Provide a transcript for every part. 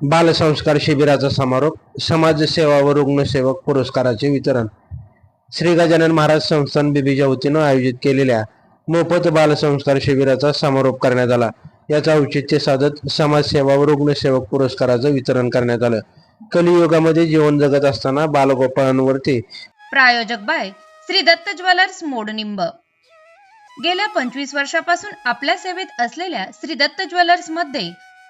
बालसंस्कार शिबिराचा समारोप समाजसेवा व रुग्णसेवक पुरस्काराचे वितरण. श्री गजानन महाराज संस्थान बीबीच्या वतीनं आयोजित केलेल्या मोफत बालसंस्कार शिबिराचा समारोप करण्यात आला. याचा औचित्य साधत समाजसेवा व रुग्णसेवक पुरस्काराचं वितरण करण्यात आलं. कलियुगामध्ये जीवन जगत असताना बालगोपाळांवरती प्रायोजक बाय श्री दत्त ज्वेलर्स मोडनिंब गेल्या पंचवीस वर्षापासून आपल्या सेवेत असलेल्या श्री दत्त ज्वेलर्समध्ये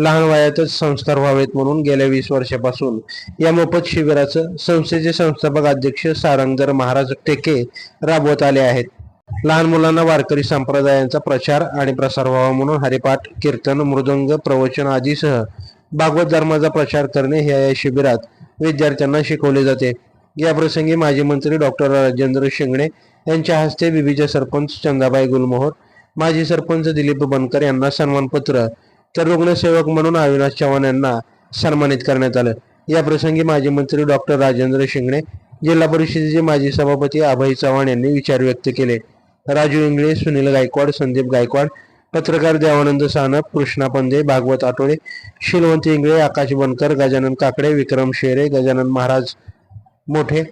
लहान वयातच संस्कार व्हावेत म्हणून गेल्या वीस वर्षापासून या मोफत शिबिराचं संस्थेचे संस्थापक अध्यक्ष सारंगधर महाराज टेके राबवत आले आहेत. लहान मुलांना वारकरी संप्रदायांचा प्रचार आणि प्रसार व्हावा म्हणून हरिपाठ कीर्तन मृदंग प्रवचन आदीसह भागवत धर्माचा प्रचार करणे हे या शिबिरात विद्यार्थ्यांना शिकवले जाते. याप्रसंगी माजी मंत्री डॉक्टर राजेंद्र शिंगणे यांच्या हस्ते विविध सरपंच चंदाबाई गुलमोहर माजी सरपंच दिलीप बनकर यांना सन्मानपत्र तर रुग्णसेवक म्हणून अविनाश चव्हाण यांना सन्मानित करण्यात आलं. या प्रसंगी माजी मंत्री डॉक्टर राजेंद्र शिंगणे जिल्हा परिषदेचे माजी सभापती अभय चव्हाण यांनी विचार व्यक्त केले. राजू इंगळे सुनील गायकवाड संदीप गायकवाड पत्रकार देवानंद सानप कृष्णा पंदे भागवत आठवडे शिलवंत इंगळे आकाश बनकर गजानन काकडे विक्रम शेरे गजानन महाराज मोठे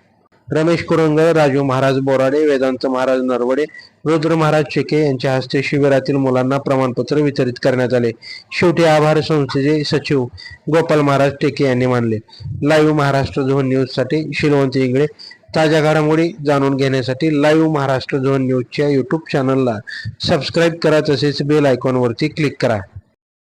रमेश कुरंगळ राजू महाराज बोराडे वेदांत महाराज नरवडे रुद्र महाराज चेके यांच्या हस्ते शिबिरातील मुलांना प्रमाणपत्र वितरित करण्यात आले. शेवटी आभार संस्थेचे सचिव गोपाल महाराज टेके यांनी मानले. लाईव्ह महाराष्ट्र झोन न्यूजसाठी शिलवंत इंगळे ताज्या घडामोडी जाणून घेण्यासाठी लाईव्ह महाराष्ट्र झोन न्यूजच्या यूट्यूब चॅनलला सबस्क्राईब करा तसेच बेल आयकॉनवरती क्लिक करा.